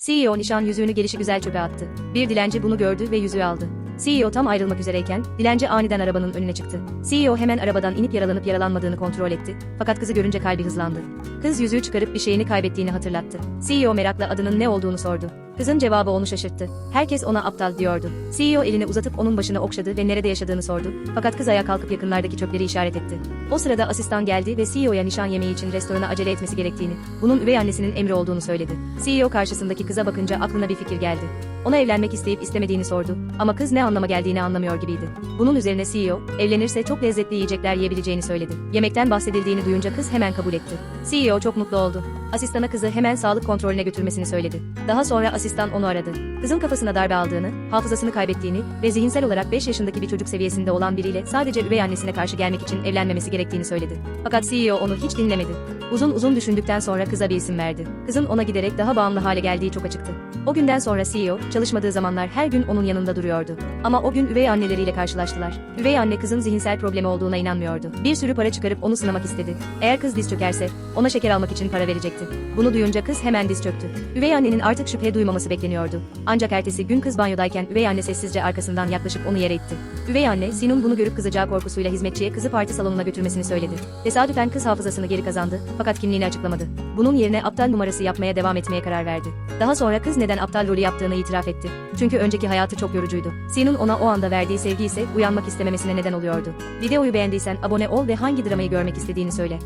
CEO nişan yüzüğünü gelişi güzel çöpe attı. Bir dilenci bunu gördü ve yüzüğü aldı. CEO tam ayrılmak üzereyken, dilenci aniden arabanın önüne çıktı. CEO hemen arabadan inip yaralanıp yaralanmadığını kontrol etti. Fakat kızı görünce kalbi hızlandı. Kız yüzüğü çıkarıp bir şeyini kaybettiğini hatırlattı. CEO merakla adının ne olduğunu sordu. Kızın cevabı onu şaşırttı. Herkes ona aptal diyordu. CEO elini uzatıp onun başını okşadı ve nerede yaşadığını sordu. Fakat kız ayağa kalkıp yakınlardaki çöpleri işaret etti. O sırada asistan geldi ve CEO'ya nişan yemeği için restorana acele etmesi gerektiğini, bunun üvey annesinin emri olduğunu söyledi. CEO karşısındaki kıza bakınca aklına bir fikir geldi. Ona evlenmek isteyip istemediğini sordu. Ama kız ne anlama geldiğini anlamıyor gibiydi. Bunun üzerine CEO, evlenirse çok lezzetli yiyecekler yiyebileceğini söyledi. Yemekten bahsedildiğini duyunca kız hemen kabul etti. CEO çok mutlu oldu. Asistana kızı hemen sağlık kontrolüne götürmesini söyledi. Daha sonra asistan onu aradı. Kızın kafasına darbe aldığını, hafızasını kaybettiğini ve zihinsel olarak 5 yaşındaki bir çocuk seviyesinde olan biriyle sadece üvey annesine karşı gelmek için evlenmemesi gerektiğini söyledi. Fakat CEO onu hiç dinlemedi. Uzun uzun düşündükten sonra kıza bir isim verdi. Kızın ona giderek daha bağımlı hale geldiği çok açıktı. O günden sonra CEO, çalışmadığı zamanlar her gün onun yanında duruyordu. Ama o gün üvey anneleriyle karşılaştılar. Üvey anne kızın zihinsel problemi olduğuna inanmıyordu. Bir sürü para çıkarıp onu sınamak istedi. Eğer kız diz çökerse, ona şeker almak için para verecekti. Bunu duyunca kız hemen diz çöktü. Üvey annenin artık şüphe duymaması bekleniyordu. Ancak ertesi gün kız banyodayken üvey anne sessizce arkasından yaklaşıp onu yere itti. Üvey anne, Sinun bunu görüp kızacağı korkusuyla hizmetçiye kızı parti salonuna götürmesini söyledi. Tesadüfen kız hafızasını geri kazandı, fakat kimliğini açıklamadı. Bunun yerine aptal numarası yapmaya devam etmeye karar verdi. Daha sonra kız neden aptal rolü yaptığını itiraf etti. Çünkü önceki hayatı çok yorucuydu. Sinun ona o anda verdiği sevgi ise uyanmak istememesine neden oluyordu. Videoyu beğendiysen abone ol ve hangi dramayı görmek istediğini söyle.